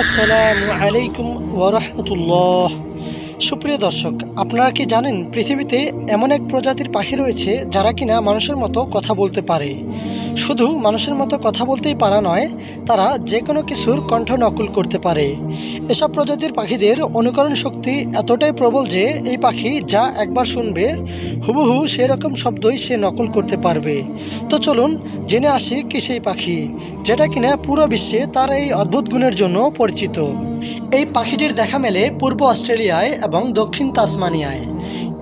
আসসালামু আলাইকুম ওরহমতুল্লাহ সুপ্রিয় দর্শক, আপনারা কি জানেন পৃথিবীতে এমন এক প্রজাতির পাখি রয়েছে যারা কিনা মানুষের মতো কথা বলতে পারে? শুধু মানুষের মতো কথা বলতেই পারা নয়, তারা যে কোনো কিছুর কণ্ঠ নকল করতে পারে। এসব প্রজাতির পাখিদের অনুকরণ শক্তি এতটাই প্রবল যে এই পাখি যা একবার শুনবে, হুবহু সেরকম শব্দই সে নকল করতে পারবে। তো চলুন জেনে আসি কি সেই পাখি, যেটা কিনা পুরো বিশ্বে তার এই অদ্ভুত গুণের জন্য পরিচিত। এই পাখিটির দেখা মেলে পূর্ব অস্ট্রেলিয়ায় এবং দক্ষিণ তাসমানিয়ায়।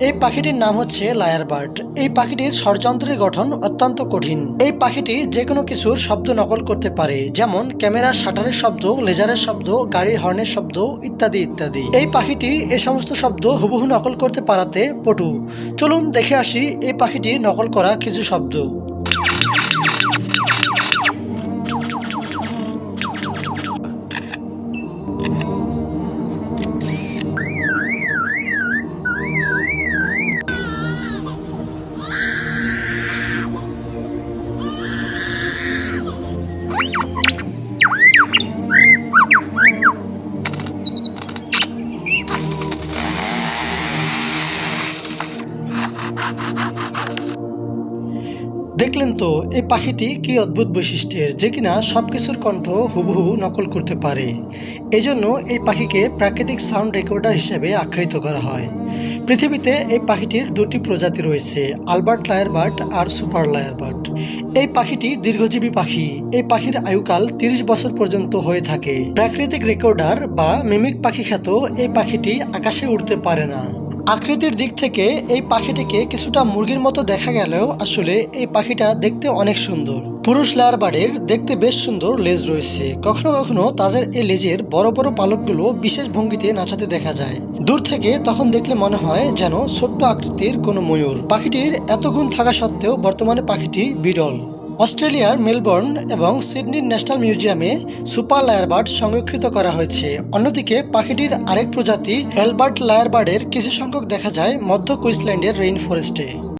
এই পাখিটির নাম হচ্ছে লায়ার বার্ড। এই পাখিটির ষড়যন্ত্রের গঠন অত্যন্ত কঠিন। এই পাখিটি যে কোনো কিছুর শব্দ নকল করতে পারে, যেমন ক্যামেরা শাটারের শব্দ, লেজারের শব্দ, গাড়ির হর্নের শব্দ ইত্যাদি ইত্যাদি। এই পাখিটি এ সমস্ত শব্দ হুবহু নকল করতে পারাতে পটু। চলুন দেখে আসি এই পাখিটি নকল করা কিছু শব্দ। দেখলেন তো, এই পাখিটি কি অদ্ভুত বৈশিষ্ট্যের যে কিনা সব কিছুর কণ্ঠ হুবহু নকল করতে পারে। এই জন্য এই পাখিকে প্রাকৃতিক সাউন্ড রেকর্ডার হিসেবে আখ্যায়িত করা হয়। পৃথিবীতে এই পাখিটির দুটি প্রজাতি রয়েছে, আলবার্ট লায়ার বার্ড আর সুপার লায়ার বার্ড এই পাখিটি দীর্ঘজীবী পাখি। এই পাখির আয়ুকাল তিরিশ বছর পর্যন্ত হয়ে থাকে। প্রাকৃতিক রেকর্ডার বা মিমিক পাখি খ্যাত এই পাখিটি আকাশে উড়তে পারে না। আকৃতির দিক থেকে এই পাখিটিকে কিছুটা মুরগির মতো দেখা গেলেও আসলে এই পাখিটা দেখতে অনেক সুন্দর। পুরুষ লায়ারবার্ডের দেখতে বেশ সুন্দর লেজ রয়েছে। কখনো কখনো তাদের এই লেজের বড় বড় পালকগুলো বিশেষ ভঙ্গিতে নাচাতে দেখা যায়। দূর থেকে তখন দেখলে মনে হয় যেন ছোট্ট আকৃতির কোনো ময়ূর। পাখিটির এত গুণ থাকা সত্ত্বেও বর্তমানে পাখিটি বিরল। অস্ট্রেলিয়ার মেলবোর্ন এবং সিডনির ন্যাশনাল মিউজিয়ামে সুপার লায়ারবার্ড সংরক্ষিত করা হয়েছে। অন্যদিকে, পাখিটির আরেক প্রজাতি অ্যালবার্ট লায়ারবার্ডের কিছু সংখ্যক দেখা যায় মধ্য কুইসল্যান্ডের রেইন ফরেস্টে